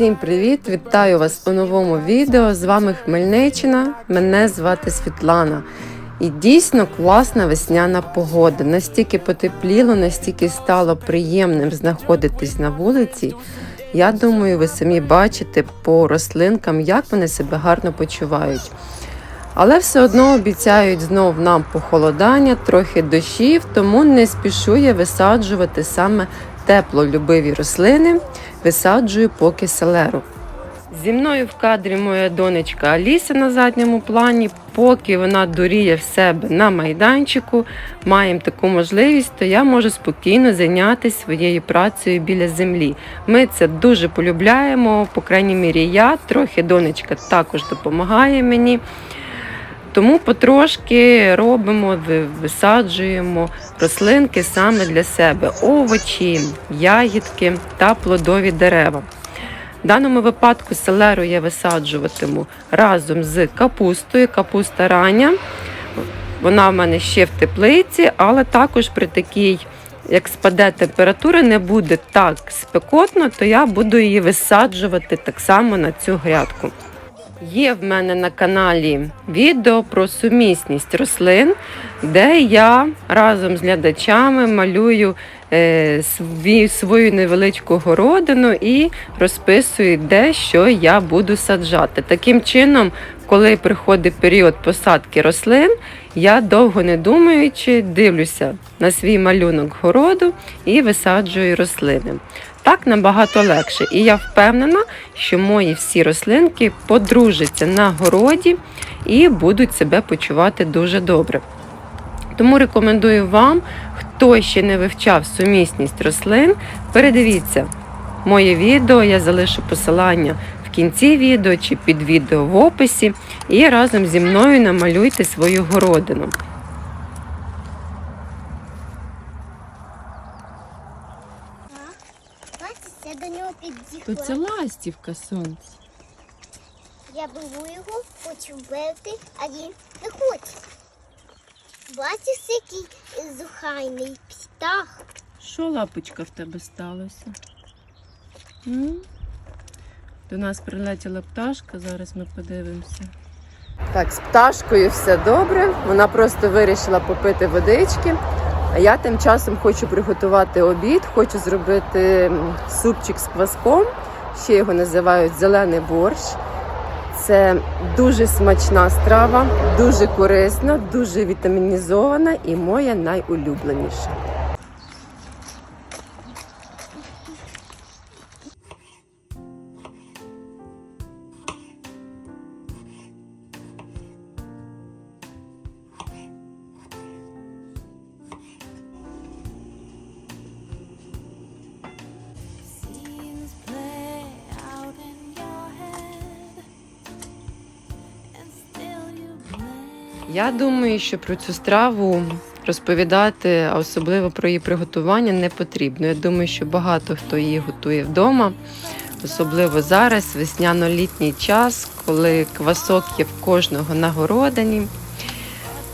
Всім привіт! Вітаю вас у новому відео. З вами Хмельниччина. Мене звати Світлана. І дійсно класна весняна погода. Настільки потепліло, настільки стало приємним знаходитись на вулиці. Я думаю, ви самі бачите по рослинкам, як вони себе гарно почувають. Але все одно обіцяють знов нам похолодання, трохи дощів, тому не спішу я висаджувати саме теплолюбиві рослини, висаджую поки селеру. Зі мною в кадрі моя донечка Аліса на задньому плані. Поки вона дуріє в себе на майданчику, маємо таку можливість, то я можу спокійно зайнятися своєю працею біля землі. Ми це дуже полюбляємо, по крайній мірі, я трохи донечка також допомагає мені. Тому потрошки робимо, висаджуємо рослинки саме для себе: овочі, ягідки та плодові дерева. В даному випадку селеру я висаджуватиму разом з капустою. Капуста рання. Вона в мене ще в теплиці, але також при такій, як спаде температура, не буде так спекотно, то я буду її висаджувати так само на цю грядку. Є в мене на каналі відео про сумісність рослин, де я разом з глядачами малюю е, свою невеличку городину і розписую, де що я буду саджати. Таким чином, коли приходить період посадки рослин, я довго не думаючи дивлюся на свій малюнок городу і висаджую рослини. Так набагато легше. І я впевнена, що мої всі рослинки подружаться на городі і будуть себе почувати дуже добре. Тому рекомендую вам, хто ще не вивчав сумісність рослин, передивіться моє відео, я залишу посилання в кінці відео чи під відео в описі, і разом зі мною намалюйте свою городину. Бачиш, я до нього під'їхала. ластівка сонце. Я беру його, хочу вбити, а він не хоче. Бачиш, який зухайний птах. Що лапочка в тебе сталося? М? До нас прилетіла пташка, зараз ми подивимося. Так, з пташкою все добре. Вона просто вирішила попити водички. А я тим часом хочу приготувати обід, хочу зробити супчик з кваском. Ще його називають зелений борщ. Це дуже смачна страва, дуже корисна, дуже вітамінізована і моя найулюбленіша. Я думаю, що про цю страву розповідати, а особливо про її приготування, не потрібно. Я думаю, що багато хто її готує вдома, особливо зараз, весняно-літній час, коли квасок є в кожного на городині.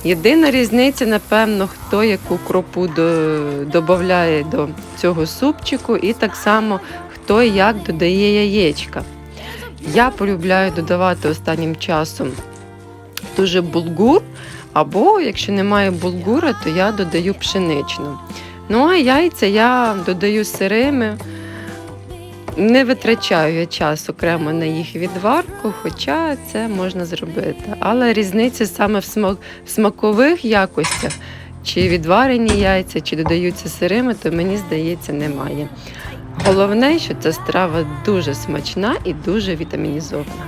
Єдина різниця, напевно, хто яку кропу до- додає до цього супчику, і так само хто як додає яєчка. Я полюбляю додавати останнім часом дуже булгур, або якщо немає булгура, то я додаю пшеничну. Ну а яйця я додаю сирими. Не витрачаю я час окремо на їх відварку, хоча це можна зробити. Але різниця саме в, в смакових якостях, чи відварені яйця, чи додаються сирими, то мені здається, немає. Головне, що ця страва дуже смачна і дуже вітамінізована.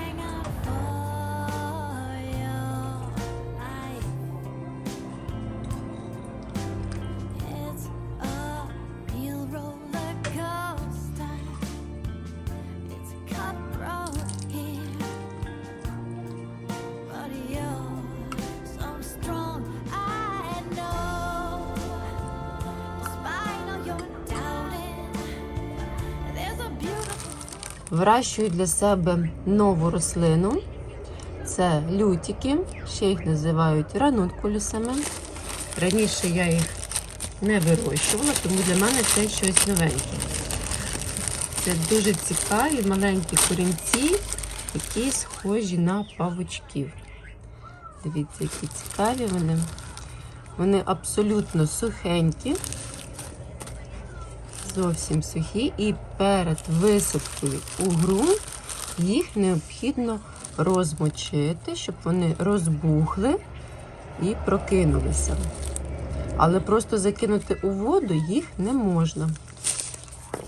Вирощую для себе нову рослину. Це лютики, ще їх називають ранункулюсами. Раніше я їх не вирощувала, тому для мене це щось новеньке. Це дуже цікаві маленькі корінці, які схожі на павучків. Дивіться, які цікаві вони. Вони абсолютно сухенькі, зовсім сухі, і перед висадкою у ґрунт їх необхідно розмочити, щоб вони розбухли і прокинулися. Але просто закинути у воду їх не можна.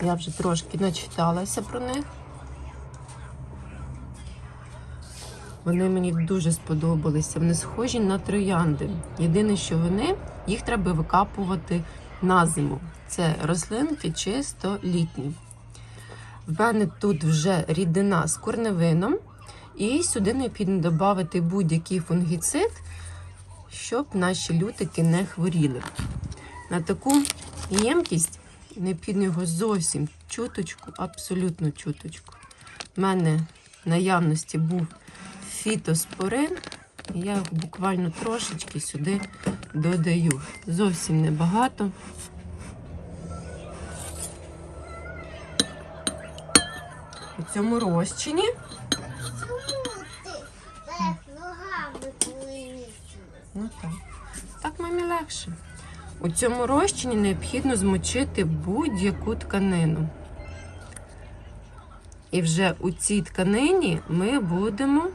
Я вже трошки начиталася про них. Вони мені дуже сподобалися. Вони схожі на троянди. Єдине, що вони, їх треба викапувати на зиму. Це рослинки чисто літні. В мене тут вже рідина з корневином, і сюди необхідно додати будь-який фунгіцид, щоб наші лютики не хворіли. На таку ємкість необхідно його зовсім чуточку, абсолютно чуточку. У мене в наявності був фітоспорин, я його буквально трошечки сюди додаю. Зовсім небагато. У цьому розчині? Ну так. Так мамі легше. У цьому розчині необхідно змочити будь-яку тканину. І вже у цій тканині ми будемо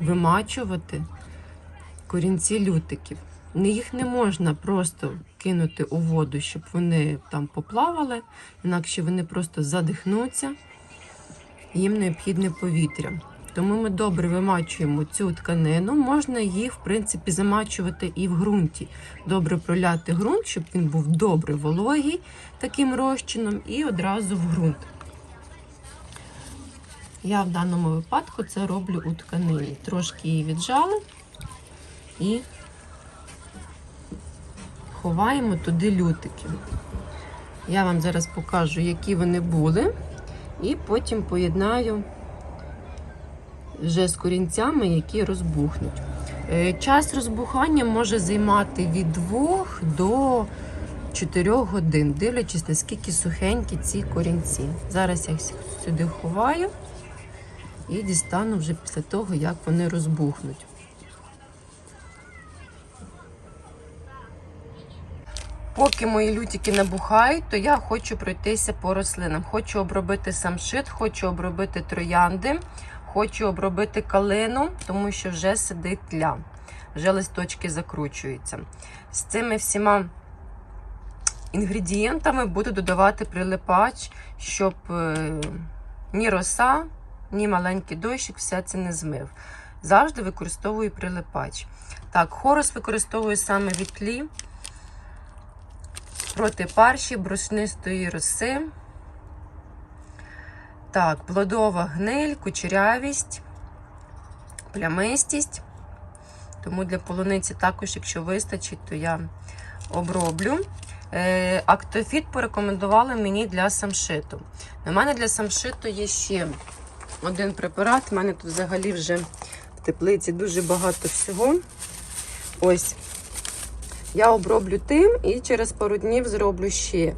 вимачувати корінці лютиків. Їх не можна просто кинути у воду, щоб вони там поплавали, інакше вони просто задихнуться, їм необхідне повітря. Тому ми добре вимачуємо цю тканину. Можна її, в принципі, замачувати і в ґрунті. Добре проляти ґрунт, щоб він був добре вологий таким розчином, і одразу в ґрунт. Я в даному випадку це роблю у тканині. Трошки її віджали і ховаємо туди лютики. Я вам зараз покажу, які вони були, і потім поєднаю вже з корінцями, які розбухнуть. Е, Час розбухання може займати від 2 до 4 годин, дивлячись, наскільки сухенькі ці корінці. Зараз я їх сюди ховаю і дістану вже після того, як вони розбухнуть. Поки мої лютики набухають, то я хочу пройтися по рослинам. Хочу обробити самшит, хочу обробити троянди, хочу обробити калину, тому що вже сидить тля, вже листочки закручуються. З цими всіма інгредієнтами буду додавати прилипач, щоб е, ні роса, ні маленький дощик все це не змив. Завжди використовую прилипач. Так, хорус використовую саме від тлі проти парші, брушнистої роси. Так, плодова гниль, кучерявість, плямистість. Тому для полуниці також, якщо вистачить, то я оброблю. Е, Актофіт порекомендували мені для самшиту. У мене для самшиту є ще один препарат. У мене тут взагалі вже в теплиці дуже багато всього. Ось я оброблю тим і через пару днів зроблю ще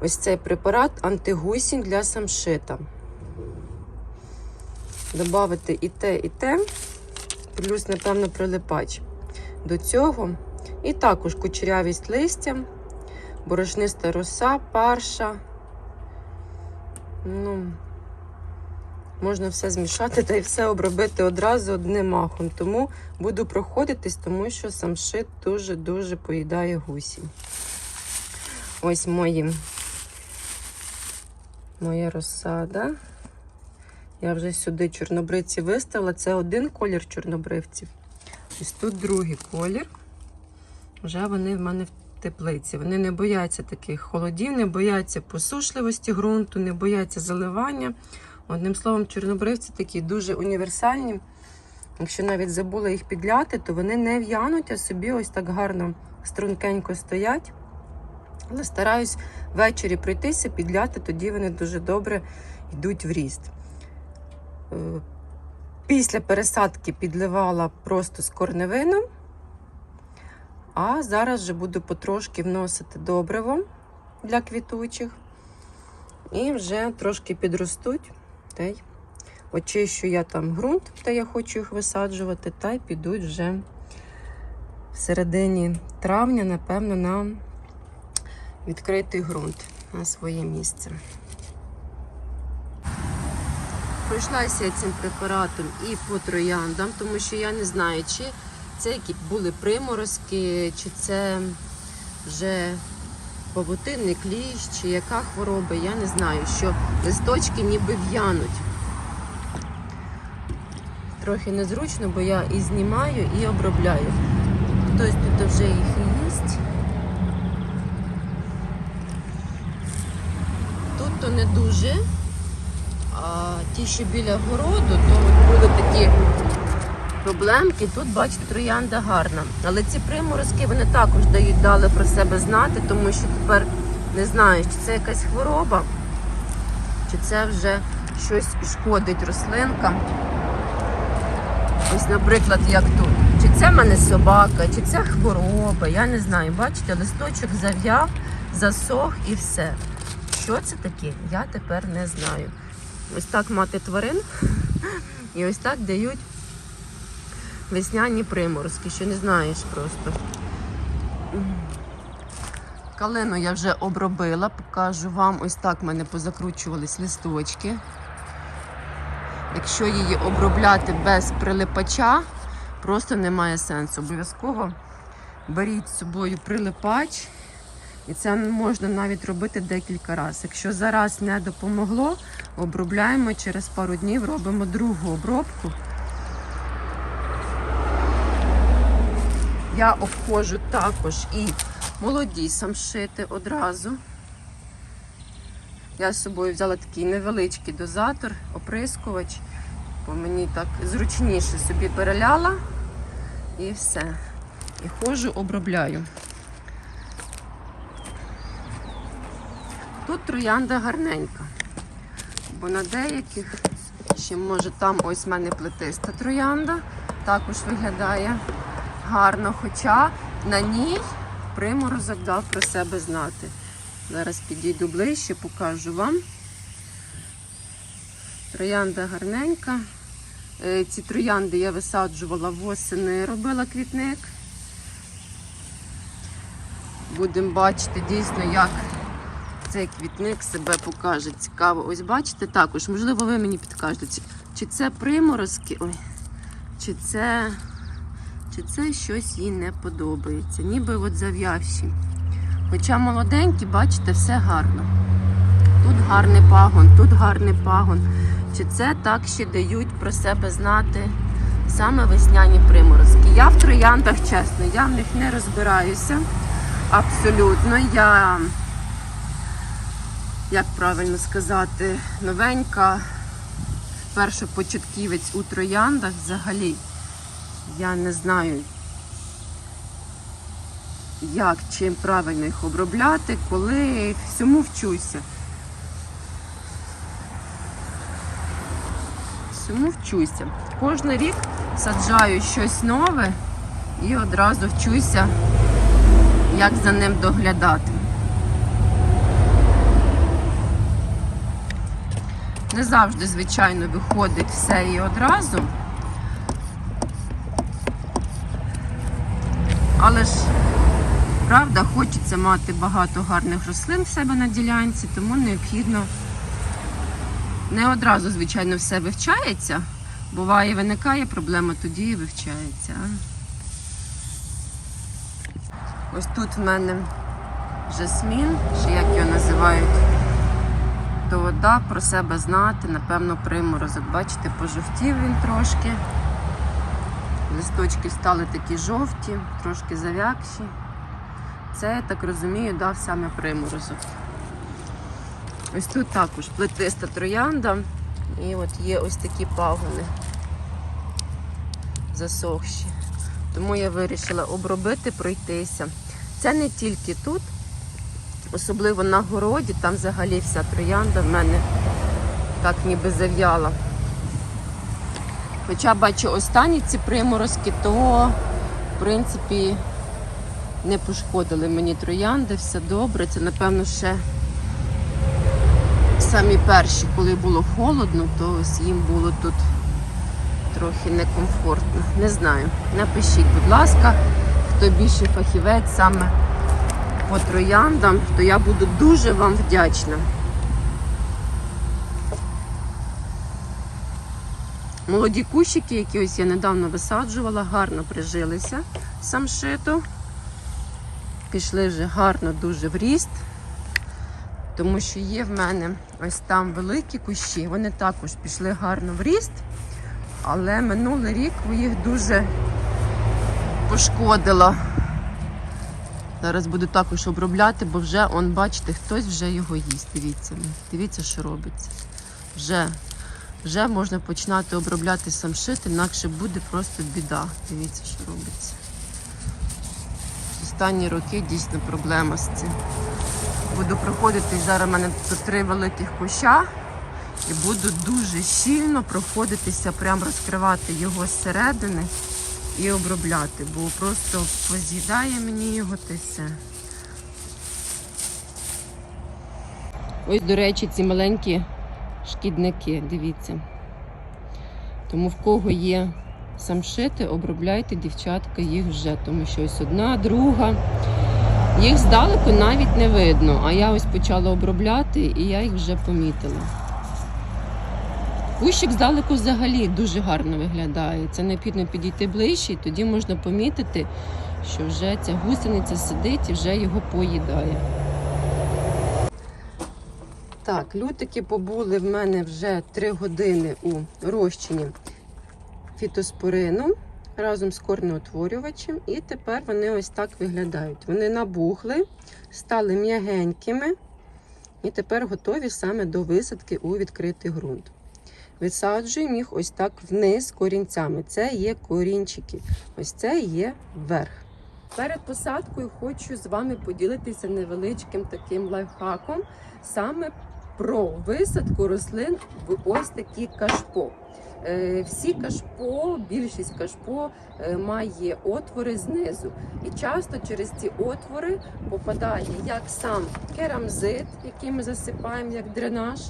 ось цей препарат антигусінь для самшита. Добавити і те, і те, плюс, напевно, прилипач до цього. І також кучерявість листя, борошниста роса, парша. Ну, можна все змішати та й все обробити одразу одним махом. Тому буду проходитись, тому що самшит дуже-дуже поїдає гусі. Ось мої, моя розсада. Я вже сюди чорнобривці виставила. Це один колір чорнобривців. Ось тут другий колір. Вже вони в мене в теплиці. Вони не бояться таких холодів, не бояться посушливості ґрунту, не бояться заливання. Одним словом, чорнобривці такі дуже універсальні. Якщо навіть забула їх підляти, то вони не в'януть, а собі ось так гарно стрункенько стоять. Але стараюсь ввечері пройтися, підляти, тоді вони дуже добре йдуть в ріст. Е, Після пересадки підливала просто з корневином, а зараз вже буду потрошки вносити добриво для квітучих. І вже трошки підростуть. Та й очищу я там ґрунт, де я хочу їх висаджувати, та й підуть вже в середині травня, напевно, на відкритий ґрунт на своє місце. Пройшлася я цим препаратом і по трояндам, тому що я не знаю, чи це які були приморозки, чи це вже павутинний кліщ, чи яка хвороба, я не знаю, що листочки ніби в'януть. Трохи незручно, бо я і знімаю, і обробляю. Хтось тут вже їх і їсть. Тут то не дуже. А ті, що біля городу, то були такі проблемки. Тут, бачите, троянда гарна. Але ці приморозки вони також дають дали про себе знати, тому що тепер не знаю, чи це якась хвороба, чи це вже щось шкодить рослинкам. Ось, наприклад, як тут. Чи це в мене собака, чи це хвороба, я не знаю. Бачите, листочок зав'яв, засох і все. Що це таке? Я тепер не знаю. Ось так мати тварин і ось так дають весняні приморозки, що не знаєш просто. Калину я вже обробила, покажу вам. Ось так в мене позакручувались листочки. Якщо її обробляти без прилипача, просто немає сенсу. Обов'язково беріть з собою прилипач. І це можна навіть робити декілька разів. Якщо зараз не допомогло, обробляємо через пару днів, робимо другу обробку. Я обходжу також і молоді самшити одразу. Я з собою взяла такий невеличкий дозатор, оприскувач, бо мені так зручніше собі переляла і все. І ходжу, обробляю. Тут троянда гарненька, бо на деяких ще може там ось в мене плетиста троянда, також виглядає гарно, хоча на ній приморозок дав про себе знати. Зараз підійду ближче, покажу вам. Троянда гарненька. Е, Ці троянди я висаджувала восени, робила квітник. Будемо бачити дійсно, як цей квітник себе покаже. Цікаво. Ось бачите також, можливо, ви мені підкажете, чи, це приморозки, ой, чи це, чи це щось їй не подобається. Ніби от зав'явші. Хоча молоденькі, бачите, все гарно. Тут гарний пагон, тут гарний пагон. Чи це так ще дають про себе знати саме весняні приморозки? Я в трояндах, чесно, я в них не розбираюся. Абсолютно. Я, як правильно сказати, новенька, першопочатківець у трояндах взагалі. Я не знаю, як, чим правильно їх обробляти, коли всьому вчуся. Всьому вчуся. Кожен рік саджаю щось нове і одразу вчуся, як за ним доглядати. Не завжди, звичайно, виходить все і одразу. Але ж Правда, хочеться мати багато гарних рослин в себе на ділянці, тому необхідно не одразу, звичайно, все вивчається. Буває, виникає проблема, тоді і вивчається. Ось тут в мене жасмін, чи як його називають, то вода про себе знати, напевно, приморозок. Бачите, пожовтів він трошки. Листочки стали такі жовті, трошки зав'якші. Це, я так розумію, дав саме приморозок. Ось тут також плетиста троянда. І от є ось такі пагони засохші. Тому я вирішила обробити, пройтися. Це не тільки тут, особливо на городі, там взагалі вся троянда в мене так ніби зав'яла. Хоча бачу останні ці приморозки, то в принципі не пошкодили мені троянди, все добре. Це, напевно, ще самі перші, коли було холодно, то ось їм було тут трохи некомфортно. Не знаю. Напишіть, будь ласка, хто більше фахівець саме по трояндам, то я буду дуже вам вдячна. Молоді кущики, які ось я недавно висаджувала, гарно прижилися самшиту. Пішли вже гарно дуже в ріст, тому що є в мене ось там великі кущі, вони також пішли гарно в ріст, але минулий рік їх дуже пошкодило. Зараз буду також обробляти, бо вже, он, бачите, хтось вже його їсть. Дивіться, дивіться, що робиться. Вже, вже можна починати обробляти самшит, інакше буде просто біда. Дивіться, що робиться. Останні роки дійсно проблема з цим. Буду проходити зараз в мене тут три великих куща і буду дуже щільно проходитися, прям розкривати його зсередини і обробляти, бо просто поз'їдає мені його та все. Ось, до речі, ці маленькі шкідники, дивіться. Тому в кого є самшити, обробляйте, дівчатка, їх вже, тому що ось одна, друга. Їх здалеку навіть не видно, а я ось почала обробляти і я їх вже помітила. Кущик здалеку взагалі дуже гарно виглядає. Це необхідно підійти ближче, і тоді можна помітити, що вже ця гусениця сидить і вже його поїдає. Так, лютики побули в мене вже 3 години у розчині фітоспорину разом з корнеутворювачем. І тепер вони ось так виглядають. Вони набухли, стали м'ягенькими і тепер готові саме до висадки у відкритий ґрунт. Висаджуємо їх ось так вниз корінцями. Це є корінчики, ось це є верх. Перед посадкою хочу з вами поділитися невеличким таким лайфхаком саме про висадку рослин в ось такі кашпо. Е, Всі кашпо, більшість кашпо е, має отвори знизу. І часто через ці отвори попадає як сам керамзит, який ми засипаємо як дренаж,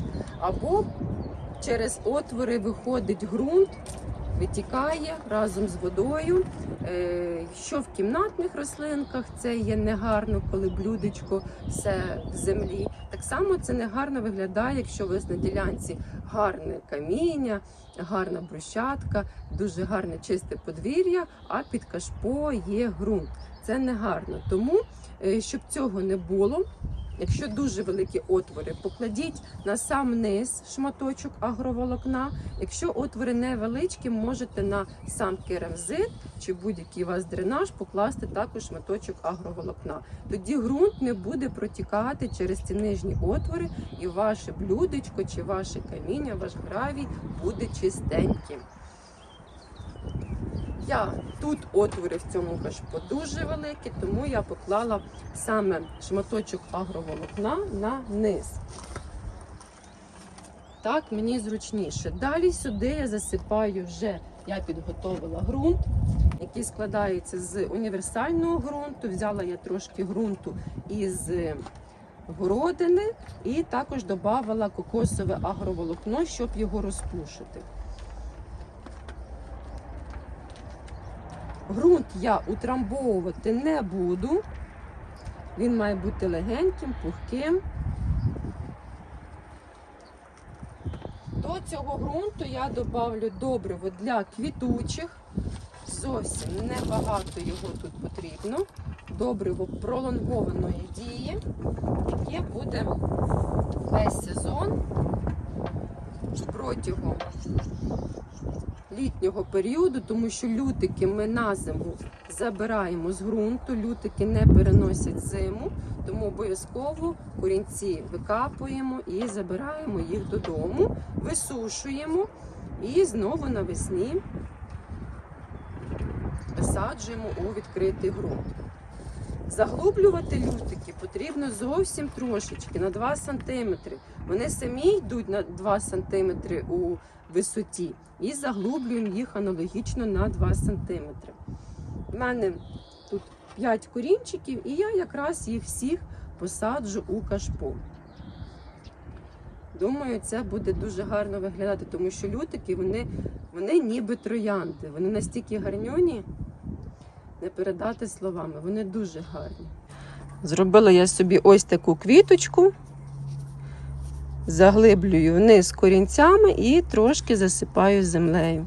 або через отвори виходить ґрунт, витікає разом з водою. Е, Що в кімнатних рослинках це є негарно, коли блюдечко все в землі. Так само це негарно виглядає, якщо у вас на ділянці гарне каміння, гарна брусчатка, дуже гарне чисте подвір'я, а під кашпо є ґрунт. Це негарно. Тому, е, щоб цього не було, Якщо дуже великі отвори, покладіть на сам низ шматочок агроволокна. Якщо отвори невеличкі, можете на сам керамзит чи будь-який вас дренаж покласти також шматочок агроволокна. Тоді ґрунт не буде протікати через ці нижні отвори, і ваше блюдечко чи ваше каміння, ваш гравій буде чистеньким. Я тут отвори в цьому кашпо дуже великі, тому я поклала саме шматочок агроволокна на низ. Так, мені зручніше. Далі сюди я засипаю вже, я підготовила ґрунт, який складається з універсального ґрунту. Взяла я трошки ґрунту із городини і також додавала кокосове агроволокно, щоб його розпушити. Грунт я утрамбовувати не буду. Він має бути легеньким, пухким. До цього ґрунту я додавлю добриво для квітучих. Зовсім небагато його тут потрібно. Добриво пролонгованої дії, яке буде весь сезон протягом літнього періоду, тому що лютики ми на зиму забираємо з ґрунту, лютики не переносять зиму, тому обов'язково корінці викапуємо і забираємо їх додому, висушуємо і знову навесні висаджуємо у відкритий ґрунт. Заглублювати лютики потрібно зовсім трошечки на 2 см. Вони самі йдуть на 2 см у висоті і заглублюємо їх аналогічно на 2 см. У мене тут 5 корінчиків, і я якраз їх всіх посаджу у кашпо. Думаю, це буде дуже гарно виглядати, тому що лютики вони, вони ніби троянди. Вони настільки гарнюні, не передати словами. Вони дуже гарні. Зробила я собі ось таку квіточку, заглиблюю вниз корінцями і трошки засипаю землею.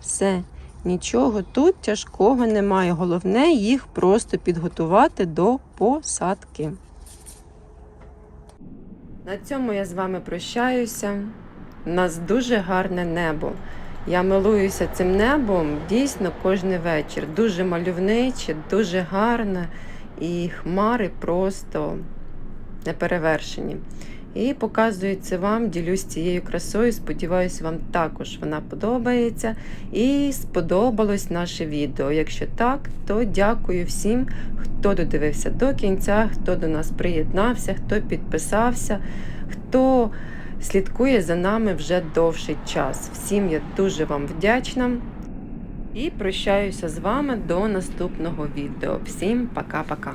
Все, нічого тут тяжкого немає. Головне їх просто підготувати до посадки. На цьому я з вами прощаюся. У нас дуже гарне небо. Я милуюся цим небом дійсно кожен вечір. Дуже мальовниче, дуже гарне, і хмари просто неперевершені. І показую це вам, ділюсь цією красою. Сподіваюся, вам також вона подобається і сподобалось наше відео. Якщо так, то дякую всім, хто додивився до кінця, хто до нас приєднався, хто підписався, хто слідкує за нами вже довший час. Всім я дуже вам вдячна. І прощаюся з вами до наступного відео. Всім пока-пока.